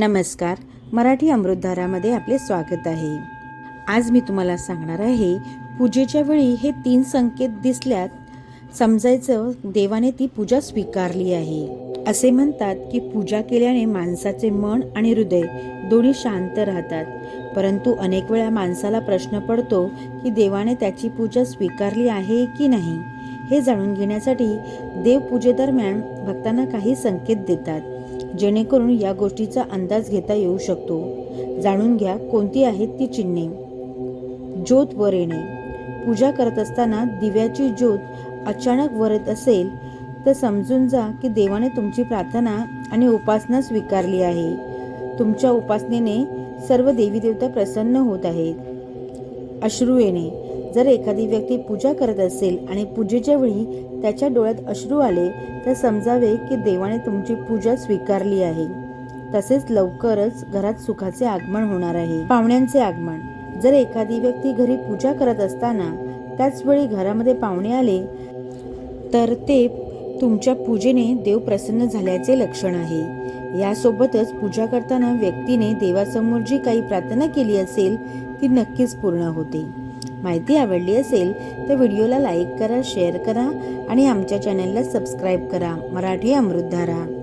नमस्कार मराठी अमृतधारामध्ये आपले स्वागत आहे. आज मी तुम्हाला सांगणार आहे पूजेच्या वेळी हे तीन संकेत दिसल्यात. समजायचं देवाने ती पूजा स्वीकारली आहे. असे म्हणतात की पूजा केल्याने माणसाचे मन आणि हृदय दोन्ही शांत राहतात. परंतु अनेक वेळा माणसाला प्रश्न पडतो की देवाने त्याची पूजा स्वीकारली आहे की नाही? हे जाणून घेण्यासाठी देवपूजेदरम्यान भक्तांना काही संकेत देतात. जेणेकरून या गोष्टीचा अंदाज घेता येऊ शकतो. जाणून घ्या कोणती आहेत ती चिन्हे. ज्योत वर येणे. पूजा करत असताना दिव्याची ज्योत अचानक वरत असेल तर समजून जा की देवाने तुमची प्रार्थना आणि उपासना स्वीकारली आहे. तुमच्या उपासनेने सर्व देवी देवता प्रसन्न होत आहेत. अश्रू येणे. जर एखादी व्यक्ती पूजा करत असेल आणि पूजेच्या वेळी त्याच्या डोळ्यात अश्रू आले तर समजावे की देवाने तुमची पूजा स्वीकारली आहे. तसेच लवकरच घरात सुखाचे आगमन होणार आहे. पाहुण्यांचे आगमन. जर एखादी व्यक्ती घरी पूजा करत असताना त्याच वेळी घरामध्ये पाहुणे आले तर ते तुमच्या पूजेने देव प्रसन्न झाल्याचे लक्षण आहे. यासोबतच पूजा करताना व्यक्तीने देवासमोर जी काही प्रार्थना केली असेल ती नक्कीच पूर्ण होते. माहिती आवडली असेल तर व्हिडिओला लाईक करा शेअर करा आणि आमच्या चॅनलला सबस्क्राईब करा. मराठी अमृतधारा.